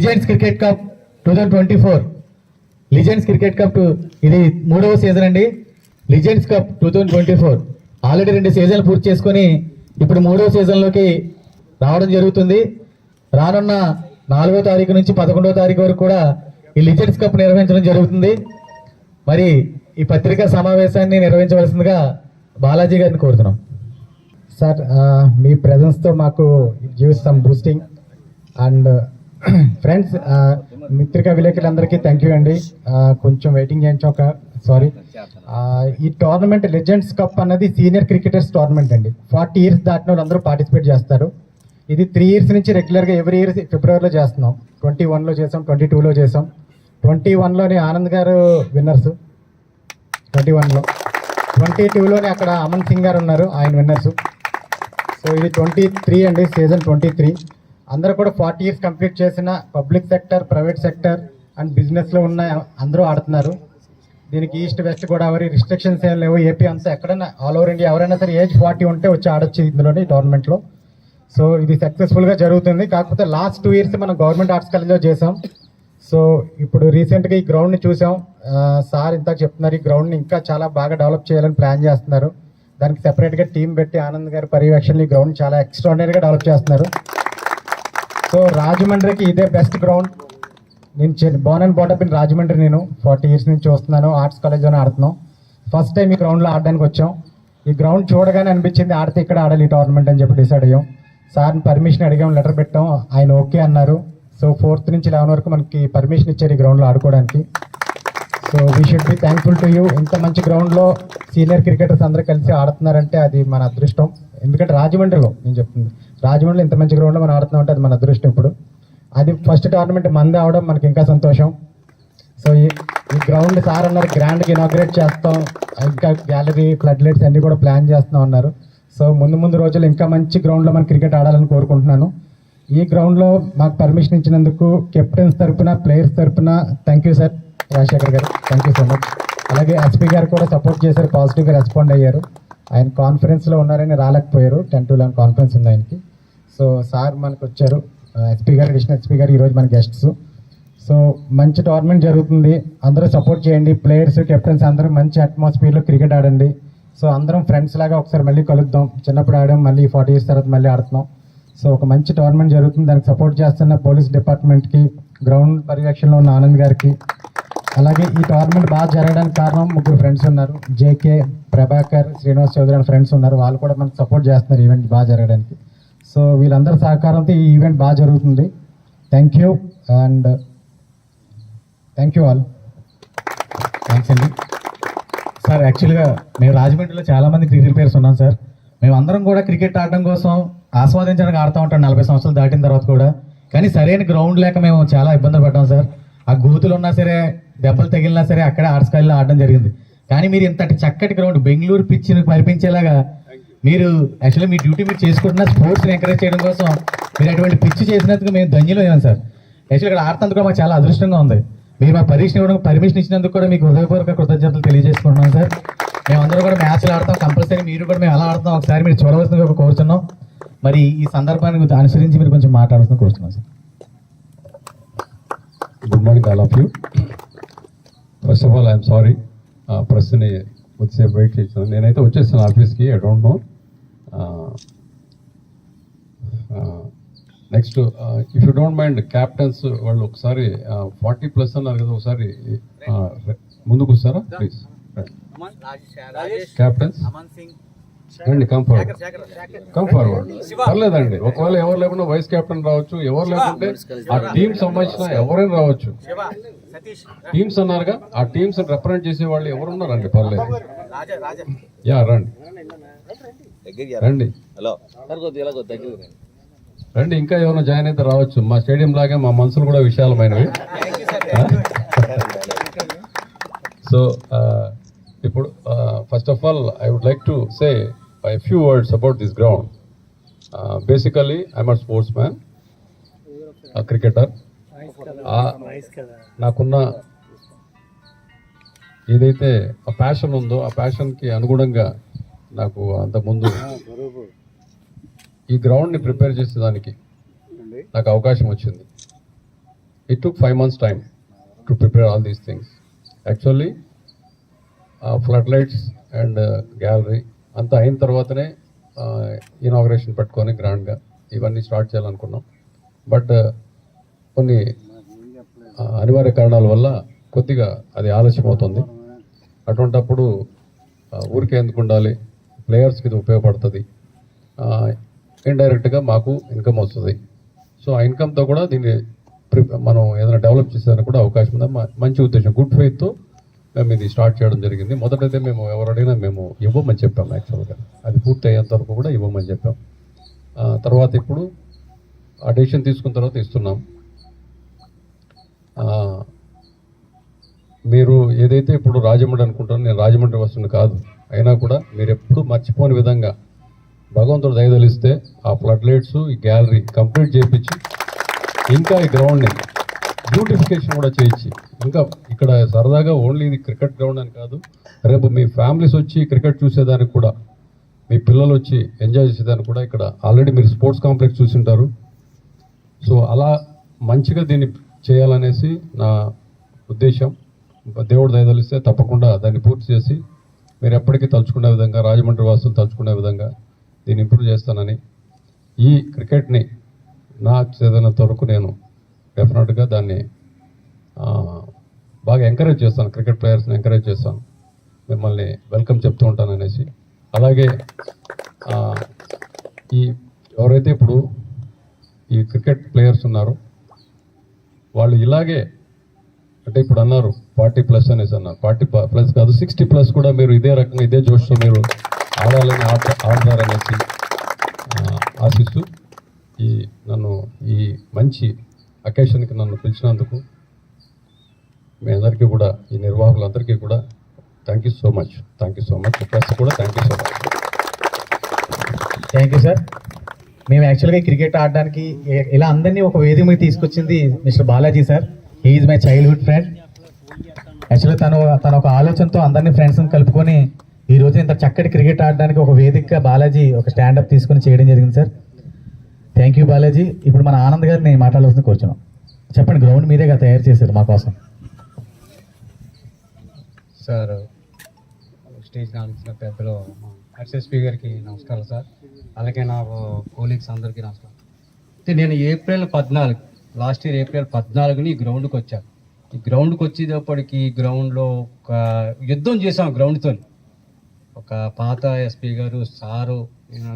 Legends cricket cup two thousand twenty four legends cricket cup ఇది మూడవ season అండి. Legends cup two thousand twenty four already రెండు సీజన్లు పూర్తి చేసుకొని ఇప్పుడు మూడవ సీజన్లోకి రావడం జరుగుతుంది. రానున్న నాలుగో తారీఖు నుంచి పదకొండవ తారీఖు వరకు కూడా ఈ లిజెండ్స్ కప్ నిర్వహించడం జరుగుతుంది. మరి ఈ పత్రికా సమావేశాన్ని నిర్వహించవలసిందిగా బాలాజీ గారిని కోరుతున్నాం. సార్ మీ ప్రజెన్స్తో మాకు give some boosting and friends uh, మిత్రిక విలేకరులందరికీ థ్యాంక్ యూ అండి. Uh, కొంచెం వెయిటింగ్ చేయించాక సారీ ఈ టోర్నమెంట్ లెజెండ్స్ కప్ అన్నది సీనియర్ క్రికెటర్స్ టోర్నమెంట్ అండి. ఫార్టీ ఇయర్స్ దాటిన వాళ్ళు అందరూ పార్టిసిపేట్ చేస్తారు. ఇది త్రీ ఇయర్స్ నుంచి రెగ్యులర్గా ఎవ్రీ ఇయర్ ఫిబ్రవరిలో చేస్తున్నాం. ట్వంటీ వన్లో చేసాం ట్వంటీ టూలో చేసాం. ట్వంటీ వన్లోని ఆనంద్ గారు విన్నర్స్ ట్వంటీ వన్లో ట్వంటీ టూలోనే అక్కడ అమన్ సింగ్ గారు ఉన్నారు ఆయన విన్నర్స్ సో ఇది ట్వంటీ త్రీ అండి సీజన్ ట్వంటీ త్రీ అందరూ కూడా ఫార్టీ ఇయర్స్ కంప్లీట్ చేసిన public sector private sector and బిజినెస్లో ఉన్న అందరూ ఆడుతున్నారు. దీనికి ఈస్ట్ వెస్ట్ గోదావరి రిస్ట్రిక్షన్స్ ఏం లేవు. ఏపీ అంతా ఎక్కడైనా ఆల్ ఓవర్ ఇండియా ఎవరైనా సరే ఏజ్ ఫార్టీ ఉంటే వచ్చి ఆడొచ్చు ఇందులోని టోర్నమెంట్లో సో ఇది సక్సెస్ఫుల్గా జరుగుతుంది. కాకపోతే లాస్ట్ టూ ఇయర్స్ మనం గవర్నమెంట్ ఆర్ట్స్ కాలేజ్లో చేసాం సో ఇప్పుడు రీసెంట్గా ఈ గ్రౌండ్ని చూసాం. సార్ ఇంత చెప్తున్నారు ఈ గ్రౌండ్ని ఇంకా చాలా బాగా డెవలప్ చేయాలని ప్లాన్ చేస్తున్నారు. దానికి సెపరేట్గా టీం పెట్టి ఆనంద్ గారి పర్యవేక్షణలో ఈ గ్రౌండ్ చాలా ఎక్స్ట్రాడినరీగా డెవలప్ చేస్తున్నారు. సో రాజమండ్రికి ఇదే బెస్ట్ గ్రౌండ్ నేను born and brought up in Rajahmundry నేను. ఫార్టీ ఇయర్స్ నుంచి చూస్తున్నాను. ఆర్ట్స్ కాలేజ్లోనే ఆడుతున్నాం. ఫస్ట్ టైం ఈ గ్రౌండ్లో ఆడడానికి వచ్చాం. ఈ గ్రౌండ్ చూడగానే అనిపించింది ఆడితే ఇక్కడ ఆడాలి ఈ టోర్నమెంట్ అని చెప్పి డిసైడ్ అయ్యాం. సార్ని పర్మిషన్ అడిగాం లెటర్ పెట్టాం. ఆయన ఓకే అన్నారు. సో ఫోర్త్ నుంచి లెవెన్ వరకు మనకి పర్మిషన్ ఇచ్చారు ఈ గ్రౌండ్లో ఆడుకోవడానికి. So we should be thankful to you ఇంత మంచి గ్రౌండ్లో సీనియర్ క్రికెటర్స్ అందరూ కలిసి ఆడుతున్నారంటే అది మన అదృష్టం. ఎందుకంటే రాజమండ్రిలో నేను చెప్తుంది. రాజమండ్రిలో ఇంత మంచి గ్రౌండ్లో మనం ఆడుతున్నాం అంటే అది మన అదృష్టం ఇప్పుడు. అది ఫస్ట్ టోర్నమెంట్ మంది అవడం మనకి ఇంకా సంతోషం. సో ఈ ఈ గ్రౌండ్ సార్ అన్నారు గ్రాండ్గా ఇనాగ్రేట్ చేస్తాం. ఇంకా గ్యాలరీ ఫ్లడ్ లైట్స్ అన్నీ కూడా ప్లాన్ చేస్తున్నాం అన్నారు. సో ముందు ముందు రోజులు ఇంకా మంచి గ్రౌండ్లో మనం క్రికెట్ ఆడాలని కోరుకుంటున్నాను. ఈ గ్రౌండ్లో మాకు పర్మిషన్ ఇచ్చినందుకు కెప్టెన్స్ తరపున ప్లేయర్స్ తరపున thank you sir Rajasekhar garu thank you so much అలాగే ఎస్పీ గారు కూడా సపోర్ట్ చేశారు పాజిటివ్గా రెస్పాండ్ అయ్యారు. ఆయన కాన్ఫరెన్స్లో ఉన్నారని రాలేకపోయారు. టెన్ టు లెవెన్ కాన్ఫరెన్స్ ఉంది ఆయనకి. సో సార్ మనకు వచ్చారు. ఎస్పీ గారు అడిషనల్ ఎస్పీ గారు ఈరోజు మన గెస్ట్స్ సో మంచి టోర్నమెంట్ జరుగుతుంది. అందరూ సపోర్ట్ చేయండి. ప్లేయర్స్ కెప్టెన్స్ అందరూ మంచి అట్మాస్ఫియర్లో క్రికెట్ ఆడండి. సో అందరం ఫ్రెండ్స్ లాగా ఒకసారి మళ్ళీ కలుద్దాం. చిన్నప్పుడు ఆడాం. మళ్ళీ ఫార్టీ ఇయర్స్ తర్వాత మళ్ళీ ఆడుతున్నాం. సో ఒక మంచి టోర్నమెంట్ జరుగుతుంది. దానికి సపోర్ట్ చేస్తున్న పోలీస్ డిపార్ట్మెంట్కి గ్రౌండ్ పర్యవేక్షణలో ఉన్న ఆనంద్ గారికి అలాగే ఈ టోర్నమెంట్ బాగా జరగడానికి కారణం ముగ్గురు ఫ్రెండ్స్ ఉన్నారు. జేకే ప్రభాకర్ శ్రీనివాస్ చౌదరి అనే ఫ్రెండ్స్ ఉన్నారు. వాళ్ళు కూడా మనకు సపోర్ట్ చేస్తున్నారు ఈవెంట్ బాగా జరగడానికి. సో వీళ్ళందరి సహకారంతో ఈ ఈవెంట్ బాగా జరుగుతుంది. Thank you and thank you all thanks అండి. సార్ యాక్చువల్గా మేము రాజమండ్రిలో చాలామంది క్రికెట్ ప్లేయర్స్ ఉన్నాం సార్ మేము అందరం కూడా క్రికెట్ ఆడడం కోసం ఆస్వాదించడానికి ఆడుతూ ఉంటాం నలభై సంవత్సరాలు దాటిన తర్వాత కూడా. కానీ సరైన గ్రౌండ్ లేక మేము చాలా ఇబ్బందులు పడ్డాం సార్ ఆ గూతులు ఉన్నా సరే దెబ్బలు తగిలినా సరే అక్కడే ఆర్ట్స్కాయిల్లో ఆడడం జరిగింది. కానీ మీరు ఇంతటి చక్కటి గ్రౌండ్ బెంగళూరు పిచ్చిని పరిపించేలాగా మీరు యాక్చువల్లీ మీ డ్యూటీ మీరు చేసుకుంటున్న స్పోర్ట్స్ని ఎంకరేజ్ చేయడం కోసం మీరు అటువంటి పిచ్చి చేసినందుకు మేము ధన్యులయ్యాం సార్. యాక్చువల్లీ ఇక్కడ ఆడుతందుకు కూడా మాకు చాలా అదృష్టంగా ఉంది. మీరు మా పరీక్ష ఇవ్వడం పర్మిషన్ ఇచ్చినందుకు కూడా మీకు హృదయపూర్వక కృతజ్ఞతలు తెలియజేసుకుంటున్నాం సార్. మేమందరూ కూడా మ్యాచ్లు ఆడతాం కంపల్సరీ మీరు కూడా మేము ఎలా ఆడతాం. ఒకసారి మీరు చూడవలసిన ఒక కోరుతున్నాం మరి ఈ సందర్భాన్ని కొంచెం అనుసరించి మీరు కొంచెం మాట్లాడాల్సిన కోరుతున్నాం sir. Good morning all of you first of all I'm sorry ప్రెస్ని కొద్దిసేపు వెయిట్ చేసాను నేనైతే వచ్చేసాను ఆఫీస్కి I don't know next if you don't mind captains వాళ్ళు ఒకసారి ఫార్టీ ప్లస్ అన్నారు కదా ఒకసారి ముందుకు వస్తారా? ప్లీజ్ క్యాప్టెన్స్ రండి కమ్ ఫార్వర్డ్ పర్లేదండి. ఒకవేళ ఎవరు లేకుండా వైస్ కెప్టెన్ రావచ్చు. ఎవరు లేకుంటే ఆ టీం సంబంధించిన ఎవరైనా రావచ్చు. టీమ్స్ అన్నారుగా ఆ టీమ్స్ రిప్రజెంట్ చేసే వాళ్ళు ఎవరు ఉన్నారండి పర్లేదు యా రండి. రండి. హలో. సార్ కొద్దిగా ఇలా కొద్దిగా దగ్గర రండి. ఇంకా ఎవరైనా జాయిన్ అయితే రావచ్చు. మా స్టేడియం లాగే మా మనసులు కూడా విశాలమైనవి. సో ఇప్పుడు first of all I would like to say a few words about this ground basically I'm a sportsman cricketer నాకున్న ఏదైతే ఆ ప్యాషన్ ఉందో ఆ ప్యాషన్కి అనుగుణంగా నాకు అంతకుముందు ఈ గ్రౌండ్ని ప్రిపేర్ చేసేదానికి నాకు అవకాశం వచ్చింది. It took five months time to prepare all these things actually flood lights and gallery అంతా అయిన తర్వాతనే ఇనాగ్రేషన్ పెట్టుకొని గ్రాండ్గా ఇవన్నీ స్టార్ట్ చేయాలనుకున్నాం. బట్ కొన్ని అనివార్య కారణాల వల్ల కొద్దిగా అది ఆలస్యం అవుతుంది అటువంటప్పుడు ఊరికే ఎందుకు ఉండాలి? ప్లేయర్స్కి ఇది ఉపయోగపడుతుంది. ఇండైరెక్ట్గా మాకు ఇన్కమ్ వస్తుంది. సో ఆ ఇన్కమ్తో కూడా దీన్ని మనం ఏదైనా డెవలప్ చేసేదానికి కూడా అవకాశం ఉంది? మంచి ఉద్దేశం. గుడ్ ఫెయిత్తో మేము ఇది స్టార్ట్ చేయడం జరిగింది. మొదటైతే మేము ఎవరైనా మేము ఇవ్వమని చెప్పాం యాక్చువల్గా. అది పూర్తి అయ్యేంత వరకు కూడా ఇవ్వమని చెప్పాం. తర్వాత ఇప్పుడు ఆ డెసిషన్ తీసుకున్న తర్వాత ఇస్తున్నాం ఆ, మీరు ఏదైతే ఇప్పుడు రాజమండ్రి అనుకుంటారో నేను రాజమండ్రి వస్తుంది కాదు. అయినా కూడా మీరు ఎప్పుడు మర్చిపోని విధంగా భగవంతుడు దయదలిస్తే ఆ ఫ్లడ్ లైట్స్ ఈ గ్యాలరీ కంప్లీట్ చేయించి ఇంకా ఈ గ్రౌండ్ని బ్యూటిఫికేషన్ కూడా చేయించి ఇంకా ఇక్కడ సరదాగా ఓన్లీ ఇది క్రికెట్ గ్రౌండ్ అని కాదు రేపు మీ ఫ్యామిలీస్ వచ్చి క్రికెట్ చూసేదానికి కూడా మీ పిల్లలు వచ్చి ఎంజాయ్ చేసేదానికి కూడా ఇక్కడ ఆల్రెడీ మీరు స్పోర్ట్స్ కాంప్లెక్స్ చూసింటారు. సో అలా మంచిగా దీన్ని చేయాలనేసి నా ఉద్దేశం. దేవుడు దయదలిస్తే తప్పకుండా దాన్ని పూర్తి చేసి మీరు ఎప్పటికీ తలుచుకునే విధంగా రాజమండ్రి వాసులు తలుచుకునే విధంగా దీన్ని ఇంప్రూవ్ చేస్తానని ఈ క్రికెట్ని నా చేదనంత వరకు నేను డెఫినెట్గా దాన్ని బాగా ఎంకరేజ్ చేస్తాను. క్రికెట్ ప్లేయర్స్ని ఎంకరేజ్ చేస్తాను. మిమ్మల్ని వెల్కమ్ చెప్తూ ఉంటాను అనేసి. అలాగే ఈ ఎవరైతే ఇప్పుడు ఈ క్రికెట్ ప్లేయర్స్ ఉన్నారో వాళ్ళు ఇలాగే అంటే ఇప్పుడు అన్నారు ఫార్టీ ప్లస్ అనేసి అన్నారు ఫార్టీ ప్లస్ కాదు సిక్స్టీ ప్లస్ కూడా మీరు ఇదే రకంగా ఇదే జోష్తో మీరు ఆడాలని ఆడ ఆడతారనేసి ఆశిస్తూ ఈ నన్ను ఈ మంచి అకేషన్కి నన్ను పిలిచినందుకు మీ అందరికీ కూడా ఈ నిర్వాహకులందరికీ కూడా thank you so much thank you so much plus కూడా thank you so much thank you sir మేము యాక్చువల్గా క్రికెట్ ఆడడానికి ఇలా అందరినీ ఒక వేదిక మీద తీసుకొచ్చింది mister Balaji sir he is my childhood friend యాక్చువల్గా తను తన ఒక ఆలోచనతో అందరినీ ఫ్రెండ్స్ని కలుపుకొని ఈ రోజు ఇంత చక్కటి క్రికెట్ ఆడడానికి ఒక వేదికగా బాలాజీ ఒక స్టాండప్ తీసుకొని చేయడం జరిగింది సార్ థ్యాంక్ యూ బాలాజీ. ఇప్పుడు మన ఆనంద్ గారిని మాట్లాడాల్సింది కూర్చున్నాం. చెప్పండి గ్రౌండ్ మీదేగా తయారు చేశారు మా కోసం. సార్ స్టేజ్ కానిచ్చిన పెద్దలు ఎస్ఎస్పీ గారికి నమస్కారం సార్ అలాగే నా కోలీగ్స్ అందరికీ నమస్కారం. అయితే నేను ఏప్రిల్ పద్నాలుగు లాస్ట్ ఇయర్ ఏప్రిల్ పద్నాలుగుని గ్రౌండ్కి వచ్చాను గ్రౌండ్కి వచ్చేటప్పటికి గ్రౌండ్లో ఒక యుద్ధం చేసాం గ్రౌండ్తో ఒక పాత ఎస్పీ గారు సారు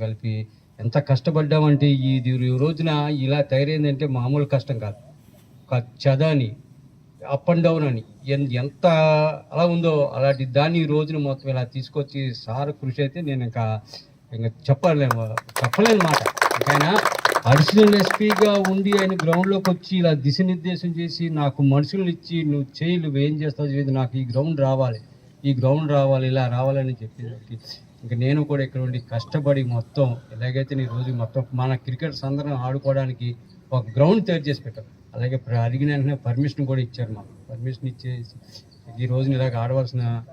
కలిపి ఎంత కష్టపడ్డామంటే ఇది ఈ రోజున ఇలా తయారైందంటే మామూలు కష్టం కాదు. ఒక చదాని అప్ అండ్ డౌన్ అని. ఎంత అలా ఉందో అలాంటి దాన్ని ఈ రోజున మొత్తం ఇలా తీసుకొచ్చి సార్ కృషి అయితే నేను ఇంకా ఇంకా చెప్పలేము చెప్పలేను మాట. ఆయన అడిషనల్ ఎస్పీగా ఉండి ఆయన గ్రౌండ్లోకి వచ్చి ఇలా దిశనిర్దేశం చేసి నాకు మనుషులను ఇచ్చి నువ్వు చేయి నువ్వు ఏం చేస్తావు చేయదు నాకు ఈ గ్రౌండ్ రావాలి. ఈ గ్రౌండ్ రావాలి ఇలా రావాలని చెప్పేసరికి ఇంకా నేను కూడా ఇక్కడ ఉండి కష్టపడి మొత్తం ఎలాగైతే ఈ రోజు మొత్తం మన క్రికెట్ సందర్భం ఆడుకోవడానికి ఒక గ్రౌండ్ తయారు చేసి పెట్టాం. అలాగే అడిగిన వెంటనే పర్మిషన్ కూడా ఇచ్చారు మాకు. పర్మిషన్ ఇచ్చేసి ఈ రోజున ఇలాగ ఆడవలసిన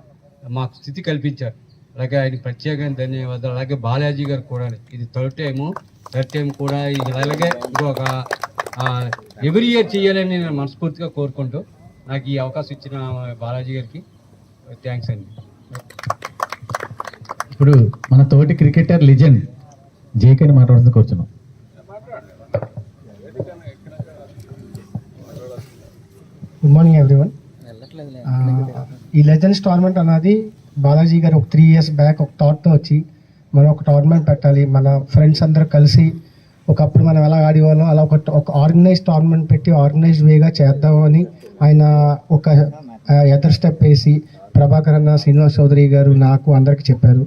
మాకు స్థితి కల్పించారు. అలాగే ఆయన ప్రత్యేకంగా ధన్యవాదాలు. అలాగే బాలాజీ గారు కూడా ఇది థర్డ్ టైము. థర్డ్ టైం కూడా ఇది అలాగే ఇంకొక ఎవ్రీ ఇయర్ చేయాలని నేను మనస్ఫూర్తిగా కోరుకుంటూ నాకు ఈ అవకాశం ఇచ్చిన బాలాజీ గారికి థ్యాంక్స్ అండి. ఇప్పుడు మన తోటి క్రికెటర్ లెజెండ్ జేకేని మాట్లాడుతూ కూర్చున్నాం. గుడ్ మార్నింగ్ ఎవ్రీవన్ ఈ లెజెండ్స్ టోర్నమెంట్ అన్నది బాలాజీ గారు ఒక త్రీ ఇయర్స్ బ్యాక్ ఒక థాట్తో వచ్చి మనం ఒక టోర్నమెంట్ పెట్టాలి మన ఫ్రెండ్స్ అందరూ కలిసి ఒకప్పుడు మనం ఎలా ఆడేవాళ్ళం అలా ఒక ఒక ఆర్గనైజ్ టోర్నమెంట్ పెట్టి ఆర్గనైజ్డ్ వేగా చేద్దామని ఆయన ఒక ఎదర్ స్టెప్ వేసి ప్రభాకర్ అన్న శ్రీనివాస్ చౌదరి గారు నాకు అందరికి చెప్పారు.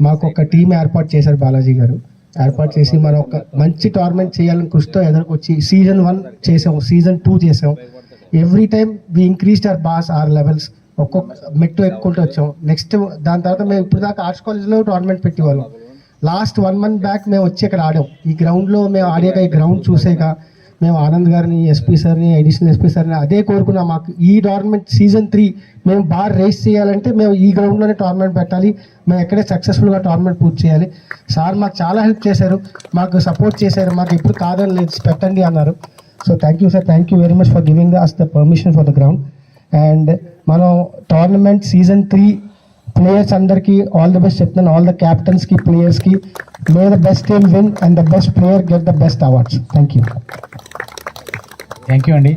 మాకు ఒక టీం ఏర్పాటు చేశారు బాలాజీ గారు. ఏర్పాటు చేసి మనం ఒక మంచి టోర్నమెంట్ చేయాలని కృషితో ఎదురుకొచ్చి సీజన్ వన్ చేసాం సీజన్ టూ చేసాం. Every time we increased our bars or levels ఒక్కొక్క మెట్టు ఎక్కుంటూ వచ్చాం. నెక్స్ట్ దాని తర్వాత మేము ఇప్పుడు దాకా ఆర్ట్స్ కాలేజ్లో టోర్నమెంట్ పెట్టేవాళ్ళం. లాస్ట్ వన్ మంత్ బ్యాక్ మేము వచ్చి ఇక్కడ ఆడాం. ఈ గ్రౌండ్లో మేము ఆడాక ఈ గ్రౌండ్ చూసాక మేము ఆనంద్ గారిని ఎస్పీ సార్ని అడిషనల్ ఎస్పీ సార్ని అదే కోరుకున్నాం. మాకు ఈ టోర్నమెంట్ సీజన్ త్రీ మేము బాగా రేస్ చేయాలంటే మేము ఈ గ్రౌండ్లోనే టోర్నమెంట్ పెట్టాలి. మేము ఎక్కడే సక్సెస్ఫుల్గా టోర్నమెంట్ పూర్తి చేయాలి. సార్ మాకు చాలా హెల్ప్ చేశారు. మాకు సపోర్ట్ చేశారు. మాకు ఎప్పుడు కాదని లేదు. పెట్టండి అన్నారు. So thank you sir thank you very much for giving us the permission for the ground and మనం టోర్నమెంట్ సీజన్ త్రీ ప్లేయర్స్ అందరికీ ఆల్ ద బెస్ట్ చెప్తున్నాను. ఆల్ ద క్యాప్టెన్స్కి ప్లేయర్స్కి may the best team win and the best player get the best awards thank you thank you అండి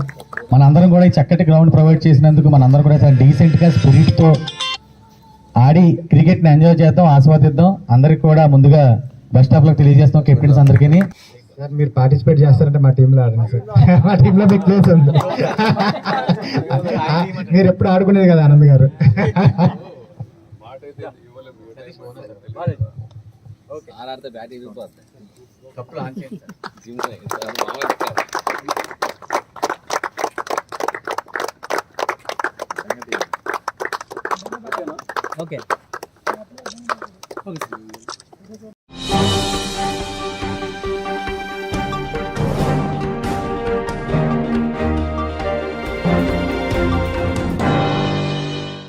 మనందరం కూడా ఈ చక్కటి ground provide చేసినందుకు మనందరం కూడా చాలా డీసెంట్గా స్పిరిట్తో ఆడి క్రికెట్ని ఎంజాయ్ చేద్దాం ఆస్వాదిద్దాం. అందరికి కూడా ముందుగా బెస్ట్ ఆఫ్ లక్ తెలియజేస్తాం కెప్టెన్స్ అందరికీ సార్ మీరు పార్టిసిపేట్ చేస్తారంటే మా టీంలో ఆడండి సార్. మా టీంలో మీకు ప్లేస్ ఉంది. మీరు ఎప్పుడు ఆడుకునేది కదా ఆనంద్ గారు. Gym okay.